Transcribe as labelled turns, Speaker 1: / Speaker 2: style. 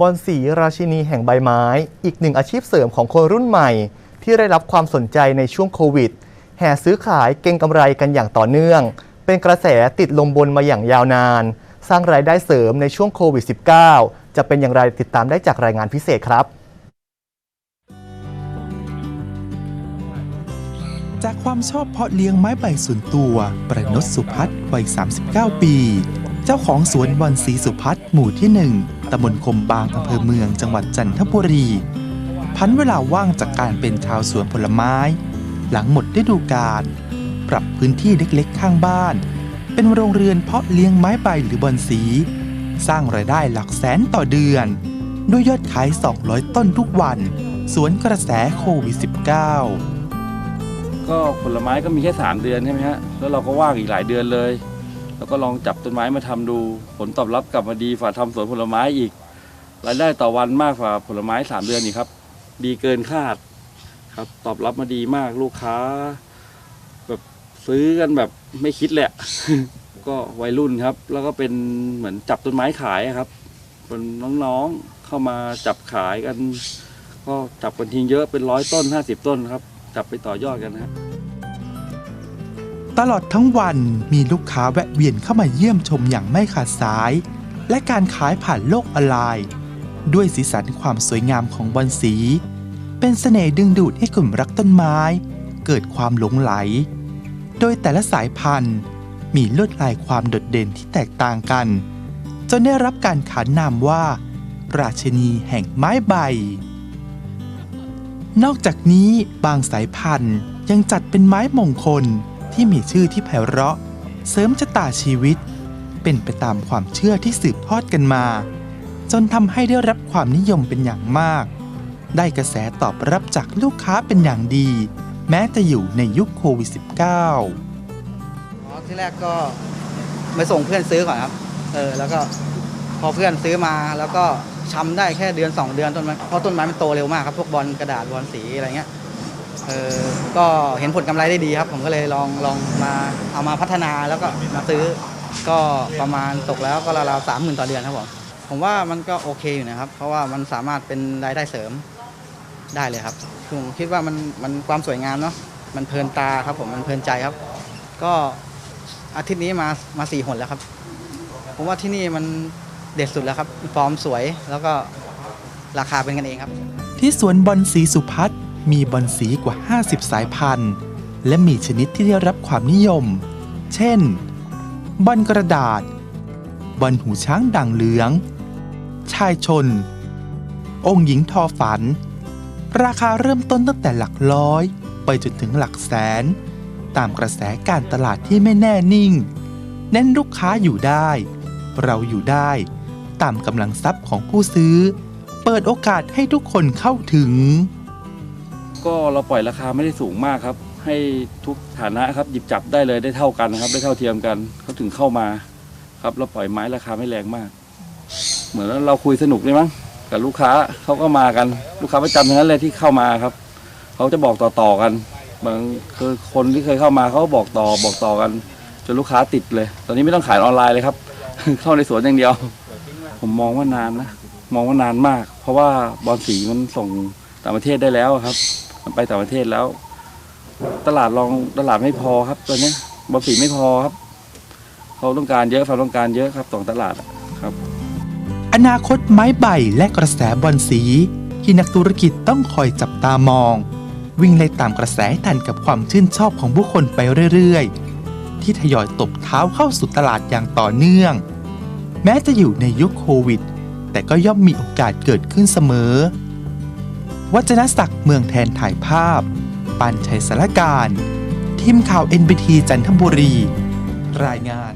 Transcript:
Speaker 1: บอลสีราชินีแห่งใบไม้ อีกหนึ่งอาชีพเสริมของคนรุ่นใหม่ ที่ได้รับความสนใจในช่วงโควิด แห่ซื้อขายเก็งกำไรกันอย่างต่อเนื่อง เป็นกระแสติดลมบนมาอย่างยาวนาน สร้างรายได้เสริมในช่วงโควิด -19 จะเป็นอย่างไรติดตามได้จากรายงานพิเศษครับ
Speaker 2: จากความชอบเพาะเลี้ยงไม้ใบส่วนตัว ประนศสุพัฒน์วัย 39 ปี เจ้าของสวนบอนสีสุพัฒน์หมู่ที่ 1 ตำบลคมบางอำเภอเมืองจังหวัดจันทบุรี พันเวลาว่างจากการเป็นชาวสวนผลไม้ หลังหมดฤดูกาลปรับพื้นที่เล็กๆ ข้างบ้าน เป็นโรงเรือนเพาะเลี้ยงไม้ใบหรือบอนสี สร้างรายได้หลักแสนต่อเดือน ด้วยยอดขาย 200 ต้นทุกวัน สวนกระแสโควิด -19
Speaker 3: ก็ผลไม้ก็มีแค่ 3 เดือนใช่ไหมฮะ แล้วเราก็ว่างอีกหลายเดือนเลย แล้วก็ลองจับต้นไม้มาทำดู ผลตอบรับกลับมาดีฝ่าทำสวนผลไม้อีก รายได้ต่อวันมากกว่าผลไม้3เดือนอีกครับ ดีเกินคาดครับ ตอบรับมาดีมากลูกค้า แบบซื้อกันแบบไม่คิดแหละ ก็วัยรุ่นครับ แล้วก็เป็นเหมือนจับต้นไม้ขายครับเป็นน้องๆเข้ามาจับขายกัน ก็จับกันทิ้งเยอะเป็นร้อยต้น50ต้นครับ จับไปต่อยอดกันนะฮะ
Speaker 2: ตลอดทั้งวันมีลูกค้าแวะเวียนเข้ามาเยี่ยมชมอย่างไม่ขาดสาย และการขายผ่านโลกออนไลน์ ด้วยสีสันความสวยงามของบอนสี เป็นเสน่ห์ดึงดูดให้กลุ่มรักต้นไม้ เกิดความหลงไหล โดยแต่ละสายพันธุ์ มีลวดลายความโดดเด่นที่แตกต่างกัน จนได้รับการขานนามว่า ราชินีแห่งไม้ใบ นอกจากนี้บางสายพันธุ์ยังจัดเป็นไม้มงคล ที่มีชื่อที่ไพเราะ เสริมชะตาชีวิต เป็นไปตามความเชื่อที่สืบทอดกันมา จนทำให้ได้รับความนิยมเป็นอย่างมาก ได้กระแสตอบรับจากลูกค้าเป็นอย่างดี แม้จะอยู่ในยุคโควิด -19
Speaker 4: อ๋อที่แรกก็ไปส่งเพื่อนซื้อก่อนครับ เออแล้วก็พอเพื่อนซื้อมาแล้วก็ชำได้แค่เดือน 2 เดือนต้นไม้เพราะต้นไม้มันโตเร็วมากครับ พวกบอลกระดาษบอลสีอะไรเงี้ย เออก็เห็นผลกำไรได้ดีครับ ผมก็เลยลองลองมาเอามาพัฒนาแล้วก็มาซื้อ ก็ประมาณตกแล้วก็ราวๆสามหมื่นต่อเดือนครับผมผมว่ามันก็โอเคอยู่นะครับ เพราะว่ามันสามารถเป็นรายได้เสริมได้เลยครับผมคิดว่ามันมันความสวยงามเนาะมันเพลินตาครับผมมันเพลินใจครับ ก็อาทิตย์นี้มามาสี่หนแล้วครับ ผมว่าที่นี่มันเด็ดสุดแล้วครับฟอร์มสวยแล้วก็ราคาเป็นกันเองครับ
Speaker 2: ที่สวนบอนสีสุพัฒน์ มีบอนสีกว่า 50 สายพันธุ์ และมีชนิดที่ได้รับความนิยม เช่น บอนกระดาษ บอนหูช้างด่างเหลือง ชายชน องค์หญิงทอฝัน ราคาเริ่มต้นตั้งแต่หลักร้อย ไปจนถึงหลักแสน ตามกระแสการตลาดที่ไม่แน่นิ่ง เน้นลูกค้าอยู่ได้ เราอยู่ได้ ตามกำลังทรัพย์ของผู้ซื้อ เปิดโอกาสให้ทุกคนเข้าถึง
Speaker 3: ก็เราปล่อยราคาไม่ได้สูงมากครับ ให้ทุกฐานะครับหยิบจับได้เลยได้เท่ากันนะครับ ได้เท่าเทียมกันเขาถึงเข้ามาครับเราปล่อยไม้ราคาไม่แรงมาก เหมือนเราคุยสนุกเลยมั้งกับลูกค้าเขาก็มากันลูกค้าประจำทั้งนั้นเลยที่เข้ามาครับเขาจะบอกต่อๆกันบางคือคนที่เคยเข้ามาเขาบอกต่อบอกต่อกันจนลูกค้าติดเลย ตอนนี้ไม่ต้องขายออนไลน์เลยครับ เข้าในสวนอย่างเดียว ผมมองว่านานนะ มองว่านานมาก เพราะว่าบอลสีมันส่ง ต่างประเทศได้แล้วครับ ไปต่างประเทศแล้ว ตลาดรองตลาดไม่พอครับตัวเนี้บอลสีไม่พอครับเขาต้องการเยอะความต้องการเยอะครับต่องตลาดครับ
Speaker 2: อนาคตไม้ใบและกระแสบอลสีที่นักธุรกิจต้องคอยจับตามอง วิ่งไล่ตามกระแสทันกับความชื่นชอบของผู้คนไปเรื่อยๆ ที่ทยอยตบเท้าเข้าสู่ตลาดอย่างต่อเนื่อง แม้จะอยู่ในยุคโควิด แต่ก็ย่อมมีโอกาสเกิดขึ้นเสมอ วัจนศักดิ์เมืองแทนถ่ายภาพ ปันชัยสารการ ทีมข่าว NBT จันทบุรี รายงาน